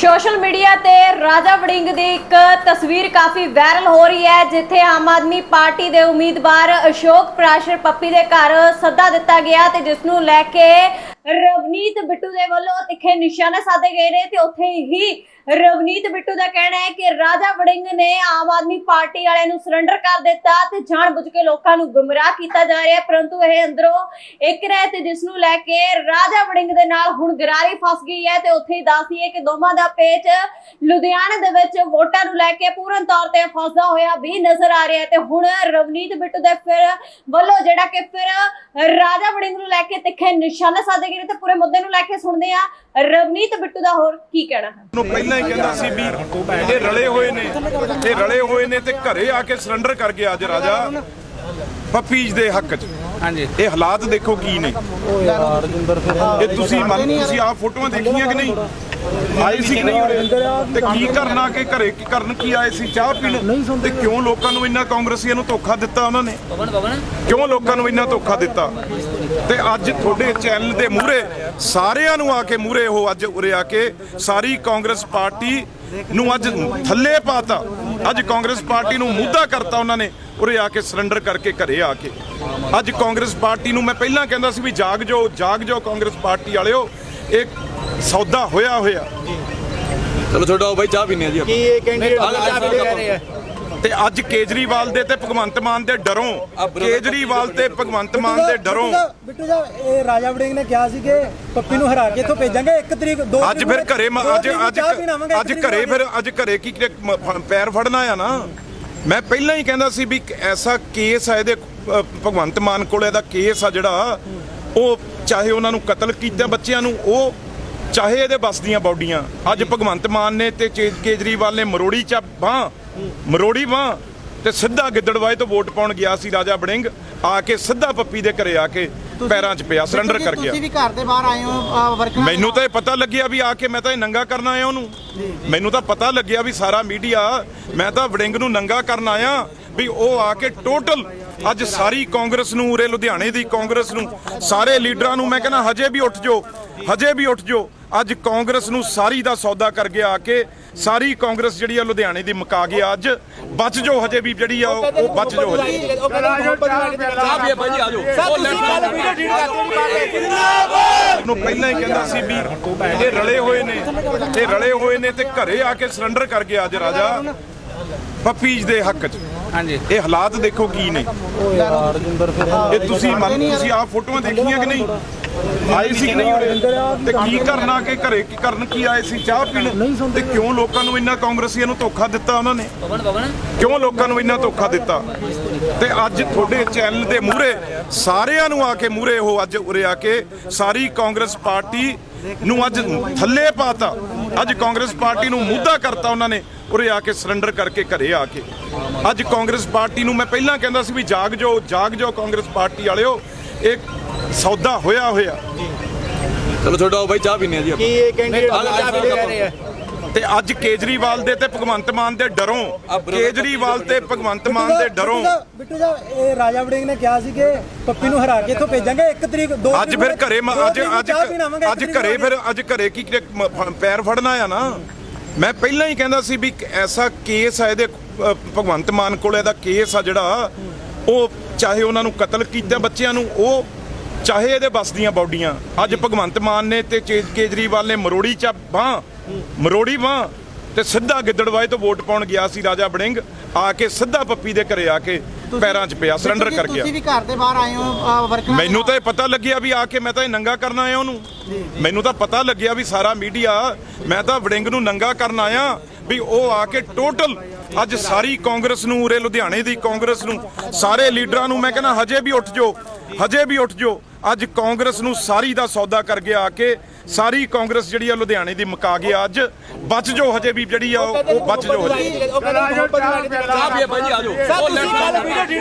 Social media ਤੇ ਰਾਜਾ ਵੜਿੰਗ ਦੀ ਇੱਕ ਤਸਵੀਰ ਕਾਫੀ ਵਾਇਰਲ ਹੋ ਰਹੀ ਹੈ, ਜਿੱਥੇ ਆਮ ਆਦਮੀ ਪਾਰਟੀ ਦੇ ਉਮੀਦਵਾਰ ਅਸ਼ੋਕ ਪ੍ਰਾਸ਼ਰ ਪੱਪੀ ਦੇ ਘਰ ਸੱਦਾ ਦਿੱਤਾ ਗਿਆ ਤੇ ਜਿਸ ਨੂੰ ਲੈ ਕੇ ਰਵਨੀਤ ਬਿੱਟੂ ਦੇ ਵੱਲੋਂ ਤਿੱਖੇ ਨਿਸ਼ਾਨੇ ਸਾਧੇ ਗਏ ਨੇ ਤੇ ਉੱਥੇ ਹੀ ਰਵਨੀਤ ਬਿੱਟੂ ਦਾ ਕਹਿਣਾ ਹੈ ਕਿ ਰਾਜਾ ਵੜਿੰਗ ਨੇ ਆਮ ਆਦਮੀ ਪਾਰਟੀ ਵਾਲਿਆਂ ਨੂੰ ਸਰੈਂਡਰ ਕਰ ਦਿੱਤਾ ਤੇ ਜਾਣਬੁੱਝ ਕੇ ਲੋਕਾਂ ਨੂੰ ਗੁੰਮਰਾਹ ਕੀਤਾ ਜਾ ਰਿਹਾ ਪਰੰਤੂ ਇਹ ਅੰਦਰੋਂ ਇੱਕ ਰਹਿ ਜਿਸ ਨੂੰ ਲੈ ਕੇ ਰਾਜਾ ਵੜਿੰਗ ਦੇ ਨਾਲ ਹੁਣ ਗਰਾਰੀ ਫਸ ਗਈ ਹੈ ਤੇ ਉੱਥੇ ਹੀ ਦੱਸਦੀ ਹੈ ਕਿ ਦੋਵਾਂ ਦਾ ਪੇਚ ਲੁਧਿਆਣੇ ਦੇ ਵਿੱਚ ਵੋਟਾਂ ਨੂੰ ਲੈ ਕੇ ਪੂਰਨ ਤੌਰ ਤੇ ਫਸਦਾ ਹੋਇਆ ਵੀ ਨਜ਼ਰ ਆ ਰਿਹਾ ਤੇ ਹੁਣ ਰਵਨੀਤ ਬਿੱਟੂ ਦੇ ਫਿਰ ਵੱਲੋਂ ਜਿਹੜਾ ਕਿ ਫਿਰ ਰਾਜਾ ਵੜਿੰਗ ਨੂੰ ਲੈ ਕੇ ਤਿੱਖੇ ਨਿਸ਼ਾਨੇ ਸਾਧੇ ਗਏ ਨੇ ਤੇ ਪੂਰੇ ਮੁੱਦੇ ਨੂੰ ਲੈ ਕੇ ਸੁਣਦੇ ਆ। ਰਵਨੀਤ ਬਿੱਟੂ ਦਾ ਹੋਰ ਕੀ ਕਹਿਣਾ ਹੈ? ਨੂੰ ਪਹਿਲਾਂ ਹੀ ਕਹਿੰਦਾ ਸੀ ਵੀ ਇਹ ਰਲੇ ਹੋਏ ਨੇ ਇਹ ਰਲੇ ਹੋਏ ਨੇ ਤੇ ਘਰੇ ਆ ਕੇ ਸਰੈਂਡਰ ਕਰ ਗਿਆ ਅੱਜ ਰਾਜਾ ਪੱਪੀਜ ਦੇ ਹੱਕ 'ਚ। ਹਾਂਜੀ। ਇਹ ਹਾਲਾਤ ਦੇਖੋ ਕੀ ਨੇ। ਇਹ ਤੁਸੀਂ ਮੰਨ ਤੁਸੀਂ ਆਹ ਫੋਟੋਆਂ ਦੇਖੀਆਂ ਕਿ ਨਹੀਂ? ਆਏ ਸੀ ਕਿ ਨਹੀਂ? ਤੇ ਕੀ ਕਰਨਾ ਕਿ ਘਰੇ ਕੀ ਕਰਨ ਕੀ ਆਏ ਸੀ? ਚਾਹ ਪੀਣ ਤੇ ਕਿਉਂ ਲੋਕਾਂ ਨੂੰ ਇੰਨਾ ਕਾਂਗਰਸੀਆਂ ਨੂੰ ਧੋਖਾ ਦਿੱਤਾ ਉਹਨਾਂ ਨੇ? ਕਿਉਂ ਲੋਕਾਂ ਨੂੰ ਇੰਨਾ ਧੋਖਾ ਦਿੱਤਾ? ਤੇ ਅੱਜ ਤੁਹਾਡੇ ਚੈਨਲ ਦੇ ਮੂਹਰੇ ਸਾਰਿਆਂ ਨੂੰ ਆ ਕੇ ਮੂਹਰੇ ਉਹ ਅੱਜ ਉਰੇ ਆ ਕੇ ਸਾਰੀ ਕਾਂਗਰਸ ਪਾਰਟੀ ਨੂੰ ਅੱਜ ਥੱਲੇ ਪਾਤਾ। ਅੱਜ ਕਾਂਗਰਸ ਪਾਰਟੀ ਨੂੰ ਮੁੱਦਾ ਕਰਤਾ ਉਹਨਾਂ ਨੇ ਉਰੇ ਆ ਕੇ ਸਰੈਂਡਰ ਕਰਕੇ ਘਰੇ ਆ ਕੇ। ਅੱਜ ਕਾਂਗਰਸ ਪਾਰਟੀ ਨੂੰ ਮੈਂ ਪਹਿਲਾਂ ਕਹਿੰਦਾ ਸੀ ਵੀ ਜਾਗ ਜਾਓ ਜਾਗ ਜਾਓ ਕਾਂਗਰਸ ਪਾਰਟੀ ਵਾਲਿਓ। ਇਹ ਸੌਦਾ ਹੋਇਆ ਹੋਇਆ। ਚਲੋ ਛੋਟਾ ਬਾਈ ਚਾਹ ਪੀਨੇ ਆ ਜੀ ਕੀ ਇਹ ਕੈਂਡੀਡੇਟ ਤੇ ਅੱਜ ਕੇਜਰੀਵਾਲ ਦੇ ਤੇ ਭਗਵੰਤ ਮਾਨ ਦੇ ਡਰੋਂ। ਕੇਜਰੀਵਾਲ ਤੇ ਭਗਵੰਤ ਮਾਨ ਦੇ ਡਰੋਂ। ਬਿੱਟੂ ਦਾ ਇਹ ਰਾਜਾ ਵੜਿੰਗ ਨੇ ਕਿਹਾ ਸੀ ਕਿ ਪੱਪੀ ਨੂੰ ਹਰਾ ਕੇ ਇੱਥੋਂ ਭੇਜਾਂਗੇ? ਇੱਕ ਤਰੀਕ ਦੋ ਅੱਜ ਤਰੀਕ ਫਿਰ ਘਰੇ ਅੱਜ ਅੱਜ ਅੱਜ ਘਰੇ ਫਿਰ ਅੱਜ ਘਰੇ ਕੀ ਪੈਰ ਫੜਨਾ ਆ ਨਾ? ਮੈਂ ਪਹਿਲਾਂ ਹੀ ਕਹਿੰਦਾ ਸੀ ਵੀ ਐਸਾ ਕੇਸ ਆ ਇਹਦੇ ਭਗਵੰਤ ਮਾਨ ਕੋਲ ਇਹਦਾ ਕੇਸ ਆ ਜਿਹੜਾ ਉਹ ਚਾਹੇ ਉਹਨਾਂ ਨੂੰ ਕਤਲ ਕੀਤਾ ਬੱਚਿਆਂ ਨੂੰ ਉਹ ਚਾਹੇ ਇਹਦੇ ਬਸ ਦੀਆਂ ਬੌਡੀਆਂ ਅੱਜ ਭਗਵੰਤ ਮਾਨ ਨੇ ਤੇ ਕੇਜਰੀਵਾਲ ਨੇ ਮਰੋੜੀ ਚ ਬਾਹ ਮਰੋੜੀ ਬਾਹ ਤੇ ਸਿੱਧਾ ਗਿੱਦੜਵਾਏ ਤੋਂ ਵੋਟ ਪਾਉਣ ਗਿਆ ਸੀ ਰਾਜਾ ਵੜਿੰਗ ਆ ਕੇ ਸਿੱਧਾ ਪੱਪੀ ਦੇ ਘਰੇ ਆ ਕੇ ਪੈਰਾਂ 'ਚ ਪਿਆ ਸਰੈਂਡਰ ਕਰ ਗਿਆ। ਤੁਸੀਂ ਵੀ ਘਰ ਦੇ ਬਾਹਰ ਆਏ ਹੋ ਵਰਕਰਾਂ ਮੈਨੂੰ ਤਾਂ ਇਹ ਪਤਾ ਲੱਗਿਆ ਵੀ ਆ ਕੇ ਮੈਂ ਤਾਂ ਇਹ ਨੰਗਾ ਕਰਨ ਆਇਆ ਉਹਨੂੰ। ਮੈਨੂੰ ਤਾਂ ਪਤਾ ਲੱਗਿਆ ਵੀ ਸਾਰਾ ਮੀਡੀਆ ਮੈਂ ਤਾਂ ਵੜਿੰਗ ਨੂੰ ਨੰਗਾ ਕਰਨ ਆਇਆ ਵੀ ਉਹ ਆ ਕੇ ਟੋਟਲ ਅੱਜ ਸਾਰੀ ਕਾਂਗਰਸ ਨੂੰ ਉਰੇ ਲੁਧਿਆਣੇ ਦੀ ਕਾਂਗਰਸ ਨੂੰ ਸਾਰੇ ਲੀਡਰਾਂ ਨੂੰ ਮੈਂ ਕਹਿੰਦਾ ਹਜੇ ਵੀ ਉੱਠ ਜਾਓ ਹਜੇ ਵੀ ਉੱਠ ਜਾਓ। ਅੱਜ ਕਾਂਗਰਸ ਨੂੰ ਸਾਰੀ ਦਾ ਸੌਦਾ ਕਰ ਗਿਆ ਆ ਕੇ ਸਾਰੀ ਕਾਂਗਰਸ ਜਿਹੜੀ ਆ ਲੁਧਿਆਣੇ ਦੀ ਮੁਕਾ ਗਿਆ ਅੱਜ। ਬਚ ਜਾਓ ਹਜੇ ਵੀ ਜਿਹੜੀ ਆ ਉਹ ਬਚ ਹਜੇ ਜੀ ਲੈਫਟ ਨੂੰ ਪਹਿਲਾਂ ਹੀ ਕਹਿੰਦਾ ਸੀ ਵੀ ਇਹ ਰਲੇ ਹੋਏ ਨੇ ਇਹ ਰਲੇ ਹੋਏ ਨੇ ਤੇ ਘਰੇ ਆ ਕੇ ਸਰੈਂਡਰ ਕਰ ਗਿਆ ਅੱਜ ਰਾਜਾ ਪੱਪੀਜ ਦੇ ਹੱਕ 'ਚ। ਹਾਂਜੀ। ਇਹ ਹਾਲਾਤ ਦੇਖੋ ਕੀ ਨੇ। ਇਹ ਤੁਸੀਂ ਮੰਨ ਤੁਸੀਂ ਆਹ ਫੋਟੋਆਂ ਦੇਖੀਆਂ ਕਿ ਨਹੀਂ? ਆਏ ਸੀ ਕਿ ਨਹੀਂ ਉਰੇ? ਤੇ ਕੀ ਕਰਨਾ ਕਿ ਘਰੇ ਕੀ ਕਰਨ ਕੀ ਆਏ ਸੀ? ਚਾਹ ਪੀਣ ਤੇ ਕਿਉਂ ਲੋਕਾਂ ਨੂੰ ਇੰਨਾ ਕਾਂਗਰਸੀਆਂ ਨੂੰ ਧੋਖਾ ਦਿੱਤਾ ਉਹਨਾਂ ਨੇ? ਕਿਉਂ ਲੋਕਾਂ ਨੂੰ ਇੰਨਾ ਧੋਖਾ ਦਿੱਤਾ? ਤੇ ਅੱਜ ਤੁਹਾਡੇ ਚੈਨਲ ਦੇ ਮੂਹਰੇ ਸਾਰਿਆਂ ਨੂੰ ਆ ਕੇ ਮੂਹਰੇ ਉਹ ਅੱਜ ਉਰੇ ਆ ਕੇ ਸਾਰੀ ਕਾਂਗਰਸ ਪਾਰਟੀ ਨੂੰ ਅੱਜ ਥੱਲੇ ਪਾਤਾ। ਅੱਜ ਕਾਂਗਰਸ ਪਾਰਟੀ ਨੂੰ ਮੁੱਦਾ ਕਰਤਾ ਉਹਨਾਂ ਨੇ ਉਰੇ ਆ ਕੇ ਸਰੈਂਡਰ ਕਰਕੇ ਘਰੇ ਆ ਕੇ। ਅੱਜ ਕਾਂਗਰਸ ਪਾਰਟੀ ਨੂੰ ਮੈਂ ਪਹਿਲਾਂ ਕਹਿੰਦਾ ਸੀ ਵੀ ਜਾਗ ਜਾਓ ਜਾਗ ਜਾਓ ਕਾਂਗਰਸ ਪਾਰਟੀ ਵਾਲਿਓ। ਇਹ ਸੌਦਾ ਹੋਇਆ ਹੋਇਆ। ਚਲੋ ਛੋਟਾ ਬਾਈ ਚਾਹ ਪੀਨੇ ਆ ਜੀ ਕੀ ਇਹ ਕੈਂਡੀਡੇਟ ਚਾਹ ਪੀ ਰਹੇ ਆ। ਤੇ ਅੱਜ ਕੇਜਰੀਵਾਲ ਦੇ ਤੇ ਭਗਵੰਤ ਮਾਨ ਦੇ ਡਰੋਂ। ਕੇਜਰੀਵਾਲ ਤੇ ਭਗਵੰਤ ਮਾਨ ਦੇ ਡਰੋਂ। ਬਿੱਟੂ ਦਾ ਇਹ ਰਾਜਾ ਵੜਿੰਗ ਨੇ ਕਿਹਾ ਸੀ ਕਿ ਪੱਪੀ ਨੂੰ ਹਰਾ ਕੇ ਇੱਥੋਂ ਭੇਜਾਂਗੇ ਇੱਕ ਤਰੀਕ ਦੋ ਅੱਜ ਤਰੀਕ ਫਿਰ ਘਰੇ ਮ- ਅੱਜ ਅੱਜ ਅੱਜ ਘਰੇ ਫਿਰ ਅੱਜ ਘਰੇ ਕੀ ਕੀ ਮ- ਫ- ਪੈਰ ਫੜਨਾ ਆ ਨਾ? ਮੈਂ ਪਹਿਲਾਂ ਹੀ ਕਹਿੰਦਾ ਸੀ ਵੀ ਇੱਕ ਐਸਾ ਕੇਸ ਆ ਇਹਦੇ ਅ, ਭਗਵੰਤ ਮਾਨ ਕੋਲ ਇਹਦਾ ਕੇਸ ਆ ਜਿਹੜਾ ਉਹ ਚਾਹੇ ਉਹਨਾਂ ਨੂੰ ਕਤਲ ਕੀਤਾ ਬੱਚਿਆਂ ਨੂੰ ਉਹ ਚਾਹੇ ਇਹਦੇ ਬਸ ਦੀਆਂ ਬੌਡੀਆਂ ਅੱਜ ਭਗਵੰਤ ਮਾਨ ਨੇ ਤੇ ਕੇਜਰੀਵਾਲ ਨੇ ਮਰੋੜੀ ਚ ਬਾਹ ਮਰੋੜੀ ਬਾਹ ਤੇ ਸਿੱਧਾ ਗਿੱਦੜਵਾਏ ਤੋਂ ਵੋਟ ਪਾਉਣ ਗਿਆ ਸੀ ਰਾਜਾ ਵੜਿੰਗ ਆ ਕੇ ਸਿੱਧਾ ਪੱਪੀ ਦੇ ਘਰੇ ਆ ਕੇ ਪੈਰਾਂ 'ਚ ਪਿਆ ਸਰੈਂਡਰ ਕਰ ਗਿਆ। ਤੁਸੀਂ ਵੀ ਘਰ ਦੇ ਬਾਹਰ ਆਏ ਹੋ ਵਰਕਰਾਂ ਮੈਨੂੰ ਤਾਂ ਇਹ ਪਤਾ ਲੱਗਿਆ ਵੀ ਆ ਕੇ ਮੈਂ ਤਾਂ ਇਹ ਨੰਗਾ ਕਰਨ ਆਇਆ ਉਹਨੂੰ। ਮੈਨੂੰ ਤਾਂ ਪਤਾ ਲੱਗਿਆ ਵੀ ਸਾਰਾ ਮੀਡੀਆ ਮੈਂ ਤਾਂ ਵੜਿੰਗ ਨੂੰ ਨੰਗਾ ਕਰਨ ਆਇਆ ਵੀ ਉਹ ਆ ਕੇ ਟੋਟਲ ਅੱਜ ਸਾਰੀ ਕਾਂਗਰਸ ਨੂੰ ਉਰੇ ਲੁਧਿਆਣੇ ਦੀ ਕਾਂਗਰਸ ਨੂੰ ਸਾਰੇ ਲੀਡਰਾਂ ਨੂੰ ਮੈਂ ਕਹਿੰਦਾ ਹਜੇ ਵੀ ਉੱਠ ਜਾਓ ਹਜੇ ਵੀ ਉੱਠ ਜਾਓ। ਅੱਜ ਕਾਂਗਰਸ ਨੂੰ ਸਾਰੀ ਦਾ ਸੌਦਾ ਕਰ ਗਿਆ ਆ ਕੇ ਸਾਰੀ ਕਾਂਗਰਸ ਜਿਹੜੀ ਆ ਲੁਧਿਆਣੇ ਦੀ ਮੁਕਾ ਗਿਆ ਅੱਜ ਬਚ ਜੋ ਹਜੇ ਵੀ ਜਿਹੜੀ ਆ ਉਹ ਬਚ ਜੋ ਹਜੇ ਚਾਹ ਪੀਏ ਬਾਈ ਜੀ